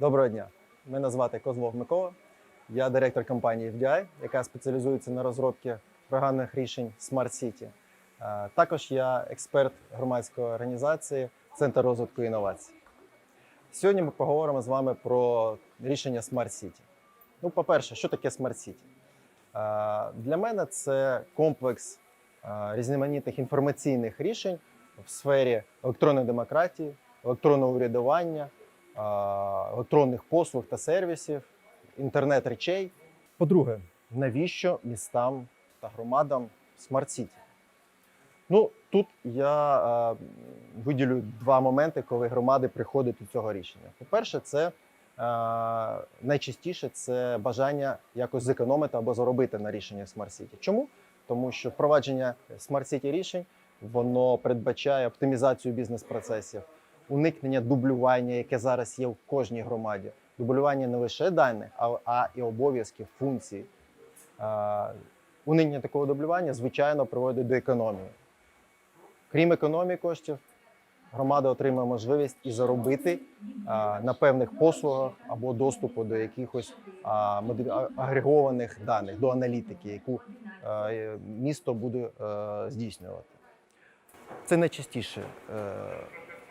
Доброго дня. Мене звати Козлов Микола. Я директор компанії FDI, яка спеціалізується на розробці програмних рішень Smart City. Е, Також я експерт громадської організації Центр розвитку інновацій. Сьогодні ми поговоримо з вами про рішення Smart City. Ну, по-перше, що таке Smart City? Е, Для мене це комплекс е, різноманітних інформаційних рішень в сфері електронної демократії, електронного урядування, електронних послуг та сервісів, інтернет речей. По-друге, навіщо містам та громадам City? Ну, тут я е, виділю два моменти, коли громади приходять до цього рішення. По-перше, це е, найчастіше це бажання якось зекономити або заробити на рішення Smart City. Чому? Тому що впровадження City рішень воно передбачає оптимізацію бізнес-процесів, уникнення дублювання, яке зараз є в кожній громаді. Дублювання не лише даних, а, а і обов'язків, функцій. Е, уникнення такого дублювання, звичайно, приводить до економії. Крім економії коштів, громада отримає можливість і заробити а, на певних послугах або доступу до якихось а, агрегованих даних, до аналітики, яку а, е, місто буде е, здійснювати. Це найчастіше, е,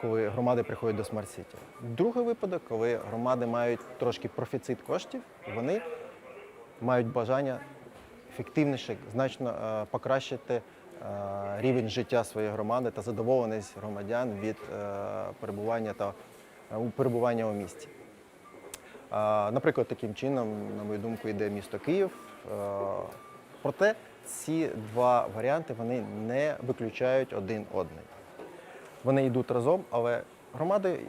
коли громади приходять до Смарт Сіті. Другий випадок, коли громади мають трошки профіцит коштів, вони мають бажання ефективніше, значно е, покращити е, рівень життя своєї громади та задоволеність громадян від е, перебування та перебування у місті. Наприклад, таким чином, на мою думку, йде місто Київ. Проте ці два варіанти вони не виключають один одний. Вони йдуть разом, але громади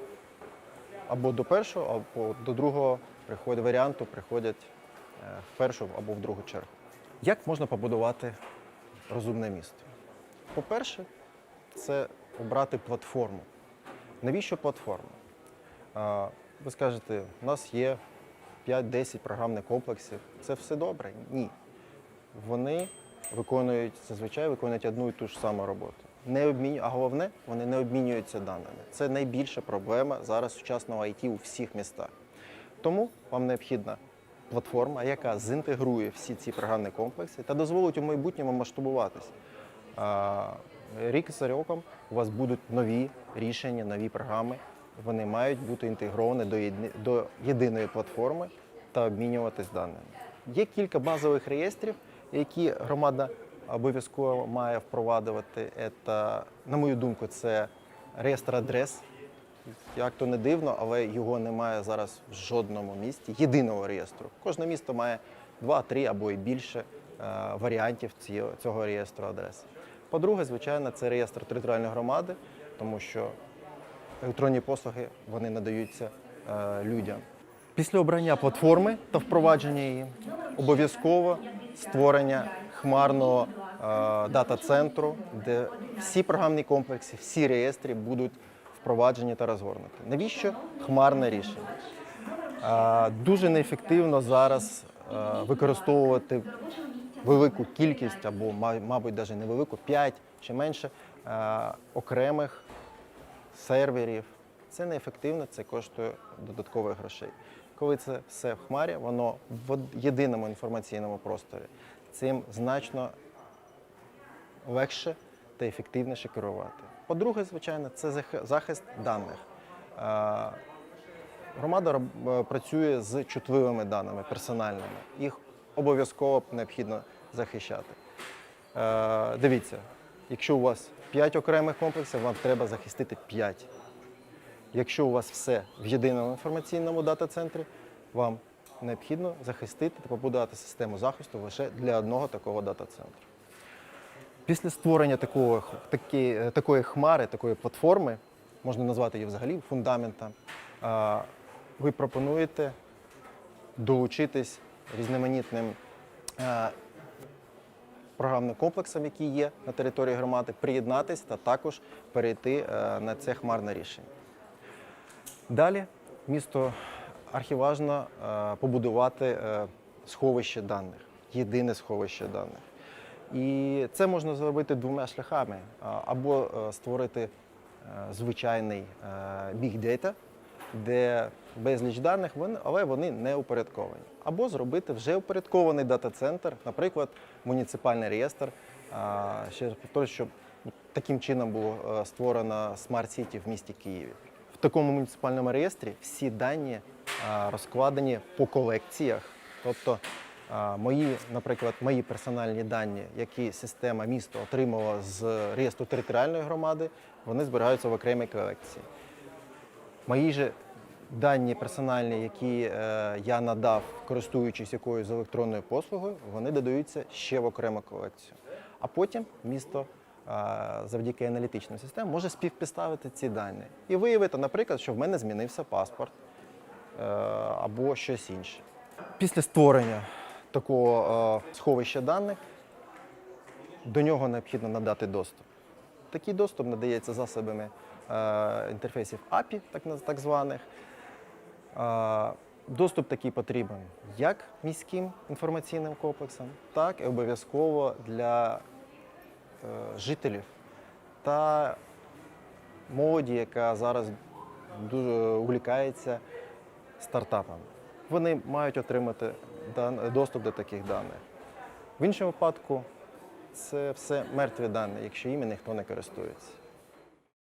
або до першого, або до другого приходять варіанту приходять е, в першу або в другу чергу. Як можна побудувати розумне місто? По-перше, це обрати платформу. Навіщо платформа? Ви скажете, у нас є 5-10 програмних комплексів. Це все добре? Ні. Вони виконують зазвичай виконують одну і ту ж саму роботу. Не обміню... А головне, вони не обмінюються даними. Це найбільша проблема зараз сучасного IT у всіх містах. Тому вам необхідна платформа, яка зінтегрує всі ці програмні комплекси та дозволить у майбутньому масштабуватись. А, Рік за роком у вас будуть нові рішення, нові програми. Вони мають бути інтегровані до, єдни- до єдиної платформи та обмінюватись даними. Є кілька базових реєстрів, які громада обов'язково має впроваджувати. Це, на мою думку, це реєстр адрес. Як то не дивно, але його немає зараз в жодному місті. Єдиного реєстру. Кожне місто має два, три або і більше е, варіантів цього, реєстру адреси. По-друге, звичайно, це реєстр територіальної громади, тому що електронні послуги вони надаються е, людям. Після обрання платформи та впровадження її обов'язково створення хмарного е, дата-центру, де всі програмні комплекси, всі реєстри будуть впроваджені та розгорнуті. Навіщо хмарне рішення? Е, Дуже неефективно зараз е, використовувати велику кількість, або, мабуть, навіть невелику, 5 чи менше е, окремих серверів. Це неефективно, це коштує додаткових грошей. Коли це все в хмарі, воно в єдиному інформаційному просторі, цим значно легше та ефективніше керувати. По-друге, звичайно, це захист даних. Громада е, працює з чутливими даними, персональними. Їх обов'язково необхідно захищати. Е, Дивіться, якщо у вас 5 окремих комплексів, вам треба захистити 5. Якщо у вас все в єдиному інформаційному дата-центрі, вам необхідно захистити та побудувати систему захисту лише для одного такого дата-центру. Після створення такого, такі- е, такої хмари, такої платформи, можна назвати її взагалі фундаментом, ви пропонуєте долучитись різноманітним е, програмним комплексам, які є на території громади, приєднатись та також перейти е, на це хмарне рішення. Далі місто архіважно е, побудувати е, сховище даних, єдине сховище даних. І це можна зробити двома шляхами: або е, створити звичайний big data, де безліч даних, але вони не упорядковані. Або зробити вже упорядкований дата-центр, наприклад, муніципальний реєстр. Ще повторюю, що таким чином було створено City в місті Києві. В такому муніципальному реєстрі всі дані а, розкладені по колекціях. Тобто а, мої, наприклад, мої персональні дані, які система місто отримала з реєстру територіальної громади, вони зберігаються в окремій колекції. Мої же дані персональні, які е, я надав, користуючись якоюсь електронною послугою, вони додаються ще в окрему колекцію. А потім місто е, завдяки аналітичним системам може співпідставити ці дані і виявити, наприклад, що в мене змінився паспорт е, або щось інше. Після створення такого е, сховища даних до нього необхідно надати доступ. Такий доступ надається засобами е, інтерфейсів API, так, званих. Доступ такий потрібен як міським інформаційним комплексам, так і обов'язково для жителів та молоді, яка зараз дуже увлікається стартапами. Вони мають отримати доступ до таких даних. В іншому випадку це все мертві дані, якщо іми ніхто не користується.